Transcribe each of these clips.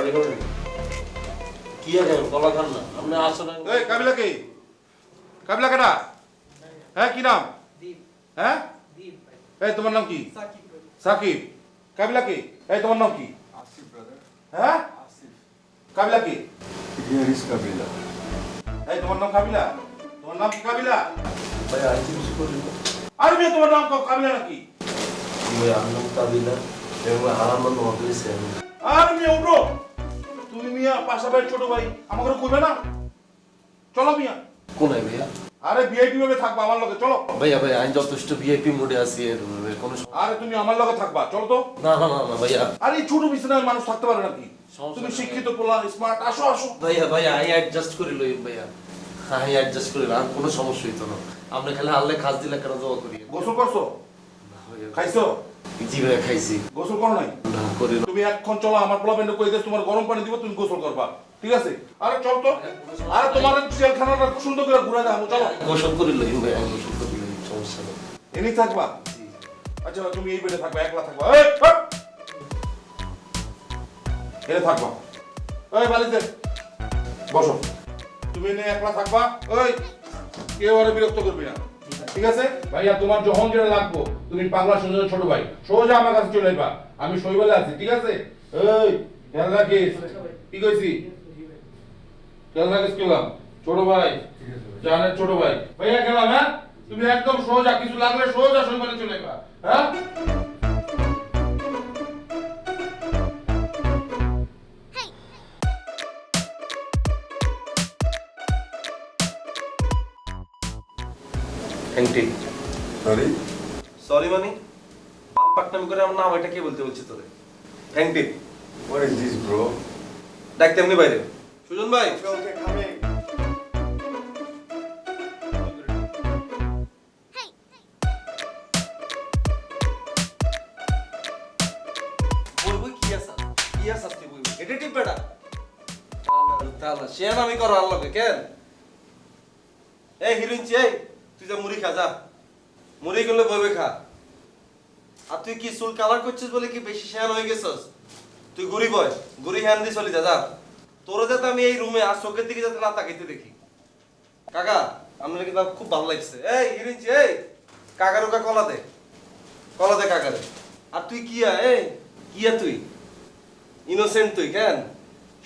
Ready করেন কি আছে কলা খান না। আপনি আসেন এই কাবিলা কি? কাবিলা কেটা হ্যাঁ কি নাম? হ্যাঁ? এই তোমার নাম কি? সাকিব কাবিলা কি? এই তোমার নাম কি? আসিফ ব্রাদার হ্যাঁ? আসিফ। কাবিলা কি? হিয়ার ইজ কাবিলা এই তোমার নাম কাবিলা? তোমার নাম কি কাবিলা? ভাই আইছি কিছু করি আর মেয়ে তোমার নাম কাবিলা নাকি? কি ভাই আন্নাম কাবিলা। এবং হারাম নাম নকলি আর মেয়ে উঠো। মিয়া পাশা ভাই ছোট ভাই। আমাকে কইবে না? চলো মিয়া। কোন ভাইয়া? আরে ভিআইপি ভাবে থাকবা আমার লগে চলো। ভাইয়া ভাই আমি যথেষ্ট ভিআইপি মোডে আছি এর কোনো আরে তুমি আমার লগে থাকবা চলো তো। না না না ভাইয়া। আরে ছোট বিছানায় মানুষ থাকতে পারে নাকি? তুমি শিক্ষিত পোলা স্মার্ট আসো আসো। ভাইয়া ভাইয়া আই অ্যাডজাস্ট করে লই ভাইয়া। আমি অ্যাডজাস্ট করে আর কোনো সমস্যা হইতো না। আপনি খালি আল্লাহ খাস দিলে কেন দোয়া করি? গোসল করছ? ভাইয়া। খাইছো? জি ভাইয়া খাইছি। গোসল করো নাই? করি না। তুমি এখন চলো আমার কই দেশ তোমার গরম পানি দিব তুমি গোসল করবা। ঠিক আছে? আরে চল তো। আরে তোমার জেলখানাটা সুন্দর করে ঘুরে দেখাবো চলো। গোসল করে লই ভাইয়া গোসল করে লই সমস্যা নেই। এনি থাকবা? আচ্ছা তুমি এই বেডে থাকবা একলা থাকবা। এই হাট! এনে থাকবা। বালিতে বসো। তুমি এনে একলা থাকবা। ওই কেউ আরে বিরক্ত করবি না। ঠিক আছে? ভাইয়া, তোমার যখন যেটা লাগবো, তুমি পাগলা সুন্দর ছোট ভাই, সোজা আমার কাছে চলে আসবা আমি শৈবালে আছি, ঠিক আছে? এই, খেয়াল রাখিস। কি কইছি? খেয়াল রাখিস গেলাম ছোট ভাই, জানের ছোট ভাই। ভাইয়া গেলাম হ্যাঁ? তুমি একদম সোজা, কিছু লাগলে সোজা শৈবালে চলে আসবা হ্যাঁ? থ্যাংক সরি সরি মানে পাকনামি করে আমার নাম এটা কে বলতে বলছি তোরে thank you what is this bro ডাক তেমনি বাইরে সুজন ভাই সে আমি করো আল্লাহকে কেন এই হিরোইন এই তুই যা মুড়ি খা, যা। মুড়ি গুলো বইবে খা। আর তুই কি চুল কালার করছিস বলে কি বেশি শেয়ার হয়ে গেছস? তুই গুড়ি বয় গুড়ি হ্যান দিয়ে চলি যা যা। তোর যাতে আমি এই রুমে আর চোখের দিকে যাতে না তাকাইতে দেখি। কাকা, আপনার কিন্তু খুব ভালো লাগছে? এই হিরোইন এই কাকার ওকা কলা দে। কলা দে কাকারে আর তুই কিয়া, এই, কিয়া তুই? ইনোসেন্ট তুই, কেন?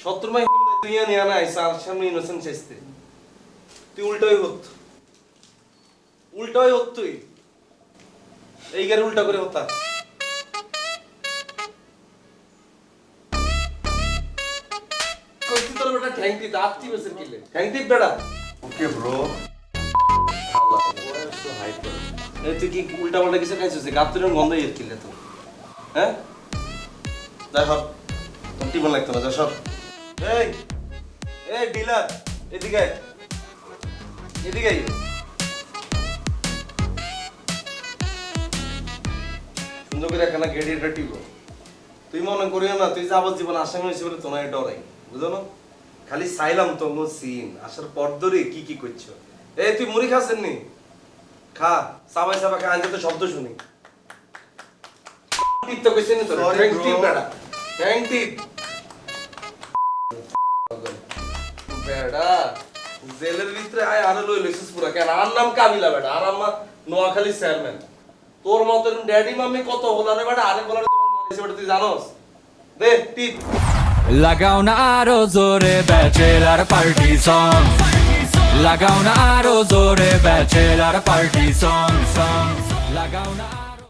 শত্রু মাই হম তুই ইয়া নিয়া নাই সার সামনে ইনোসেন্ট চেষ্তে তুই উল্টোই হত। উল্টোই হত তুই। এই গাড়ি উল্টা করে হতা কইতি তোর বেটা ঠ্যাং টিপ আত্তি বেসের কিলে? ঠ্যাং টিপ বেটা? ওকে ব্রো এই তুই কি উল্টা পাল্টা কিছু খাইছিস? গাত্রের গন্ধ এর কিলে তো হ্যাঁ? যাই হোক তোর টিপন লাগতো না যা সব এই এই ডিলার এদিকে এদিকে সুন্দর করে একখানা গেড়ি এটা টিপ। তুই মনে করিও না তুই যাবত জীবন আসামি বলে তোমায় ডরাই বুঝো না? খালি চাইলাম তো সিন আসার পর ধরে কি কি করছ। এই তুই মুড়ি খাসেন নি খা সাবাই সাবা খা আনতে তো শব্দ শুনি। টিপ তো কইছেন তো bro. টিপ বেটা ট্যাঙ্ক টিপ। বেড়া জেলের ভিতরে আয় আরও লই লইছিস পুরা। কেন? আর নাম কামিলা বেটা আর আমার নোয়াখালী চেয়ারম্যান তোর মতন ড্যাডি মাম্মি কত হলারে বেটা আরে বলারে তোমার মারিছে বেটা তুই জানোস? দে টিপ লাগাও না আরও জোরে ব্যাচেলার পার্টি সং লাগাও না আরও জোরে ব্যাচেলার পার্টি সং সং লাগাও না